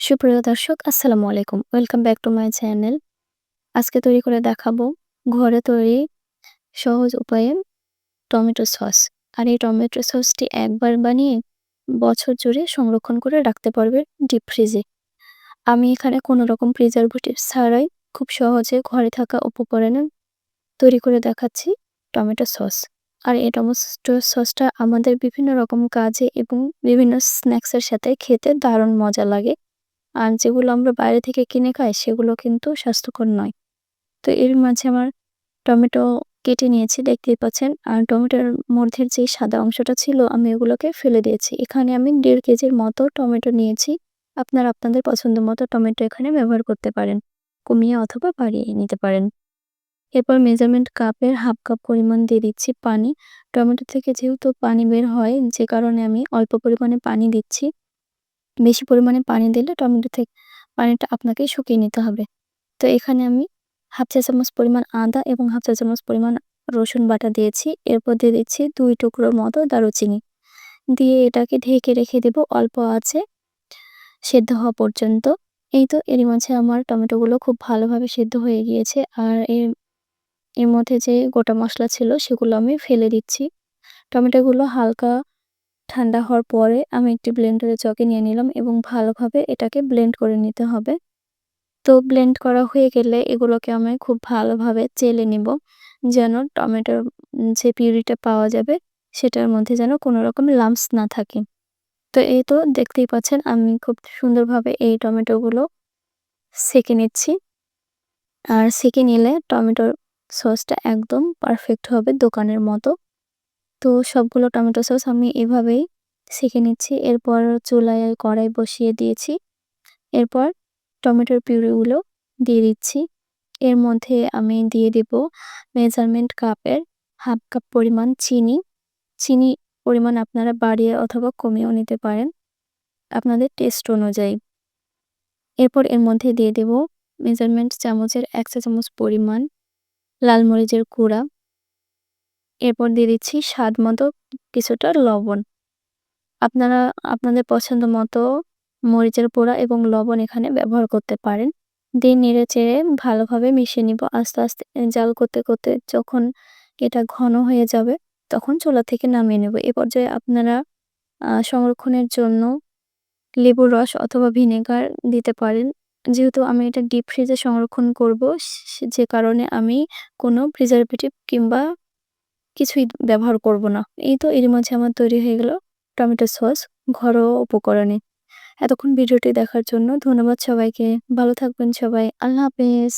সুপ্রিয় দর্শক, আসসালামু আলাইকুম। Welcome back to my channel আজকে তৈরি করে দেখাবো ঘরে তৈরি সহজ উপায়ে টমেটো সস। আর এই টমেটো সসটি একবার বানিয়ে বছর জুড়ে সংরক্ষণ করে রাখতে পারবে ডিপ ফ্রিজে আমি এখানে কোনো রকম প্রিজারভেটিভ ছাড়াই খুব সহজে ঘরে থাকা উপকরণে তৈরি করে দেখাচ্ছি টমেটো সস। আর এই টমেটো সসটা আমাদের বিভিন্ন রকম কাজে এবং বিভিন্ন স্ন্যাক্সের সাথে খেতে দারুণ মজা লাগে। আর যেগুলো আমরা বাইরে থেকে কিনে খাই, সেগুলো কিন্তু স্বাস্থ্যকর নয়। তো এর মাঝে আমার টমেটো কেটে নিয়েছি, দেখতেই পাচ্ছেন। আর টমেটোর মধ্যে যে সাদা অংশটা ছিল, আমি এগুলোকে ফেলে দিয়েছি। এখানে আমি দেড় কেজির মতো টমেটো নিয়েছি। আপনারা আপনাদের পছন্দ মতো টমেটো এখানে ব্যবহার করতে পারেন, কমিয়ে অথবা বাড়িয়ে নিতে পারেন। এরপর মেজারমেন্ট কাপের হাফ কাপ পরিমাণ দিয়ে দিচ্ছি পানি। টমেটো থেকে যেহেতু পানি বের হয়, যে কারণে আমি অল্প পরিমাণে পানি দিচ্ছি। বেশি পরিমাণে পানি দিলে টমেটো থেকে পানিটা আপনাকে শুকিয়ে নিতে হবে। তো এখানে আমি হাফ চা চামচ পরিমাণ আদা এবং হাফ চা চামচ পরিমাণ রসুন বাটা দিয়েছি। এরপর দিয়ে দিচ্ছি দুই টুকরোর মতো দারুচিনি। দিয়ে এটাকে ঢেকে রেখে দেব অল্প আছে সেদ্ধ হওয়া পর্যন্ত। এই তো এরই মাঝে আমার টমেটোগুলো খুব ভালোভাবে সেদ্ধ হয়ে গিয়েছে আর এর এর মধ্যে যে গোটা মশলা ছিল সেগুলো আমি ফেলে দিচ্ছি। টমেটোগুলো হালকা ঠান্ডা হওয়ার পরে আমি একটি ব্লেন্ডারে চকে নিয়ে নিলাম এবং ভালোভাবে এটাকে ব্লেন্ড করে নিতে হবে। তো ব্লেন্ড করা হয়ে গেলে এগুলোকে আমি খুব ভালোভাবে চেলে নিব যেন টমেটোর যে পিউরিটা পাওয়া যাবে সেটার মধ্যে যেন কোনো রকম লাম্পস না থাকে। তো এই তো দেখতেই পাচ্ছেন আমি খুব সুন্দরভাবে এই টমেটোগুলো সেঁকে নিচ্ছি। আর সেঁকে নিলে টমেটোর সসটা একদম পারফেক্ট হবে দোকানের মতো। তো সবগুলো টমেটো সস আমি এভাবেই শিখে নিচ্ছি। এরপর চুলায় কড়াই বসিয়ে দিয়েছি। এরপর টমেটোর পিউরিগুলো দিয়ে দিচ্ছি। এর মধ্যে আমি দিয়ে দেব মেজারমেন্ট কাপের হাফ কাপ পরিমাণ চিনি। চিনি পরিমাণ আপনারা বাড়িয়ে অথবা কমিয়েও নিতে পারেন আপনাদের টেস্ট অনুযায়ী। এরপর এর মধ্যে দিয়ে দেব মেজারমেন্ট চামচের এক চা চামচ পরিমাণ লাল মরিচের গুঁড়া। এরপর দিয়ে দিচ্ছি স্বাদ মতো কিছুটা লবণ। আপনারা, আপনাদের পছন্দ মতো মরিচের পোড়া এবং লবণ এখানে ব্যবহার করতে পারেন। দিয়ে নেড়ে চেড়ে ভালোভাবে মিশিয়ে নিব আস্তে আস্তে। জাল করতে করতে যখন এটা ঘন হয়ে যাবে তখন চুলা থেকে নামিয়ে নেব। এ পর্যায়ে আপনারা সংরক্ষণের জন্য লেবুর রস অথবা ভিনেগার দিতে পারেন। যেহেতু আমি এটা ডিপ ফ্রিজে সংরক্ষণ করব যে কারণে আমি কোনো প্রিজারভেটিভ কিংবা কিছুই ব্যবহার করব না। এই তো এর মাঝে আমার তৈরি হয়ে গেল টমেটো সস, ঘরোয়া উপকরণে। এতক্ষণ ভিডিওটি দেখার জন্য ধন্যবাদ সবাইকে। ভালো থাকবেন সবাই। আল্লাহ হাফেজ।